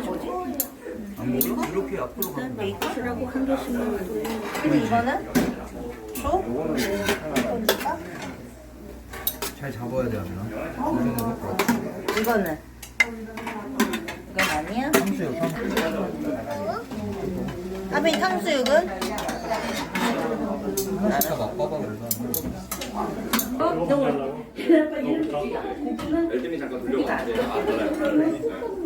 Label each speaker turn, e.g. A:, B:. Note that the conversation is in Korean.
A: 뭐지? 이렇게 앞으로 가면 메이크업이라고 한 개씩만 그리고 이거는 줘? 잘 잡아야 돼, 아니야?
B: 이거는? 이건 아니야?
A: 탕수육, 탕수육.
B: 하빈 탕수육은?
A: 하나씩 다 맛봐봐, 그래서.
C: 엘드님 잠깐 돌려봤는데 안 돌아요.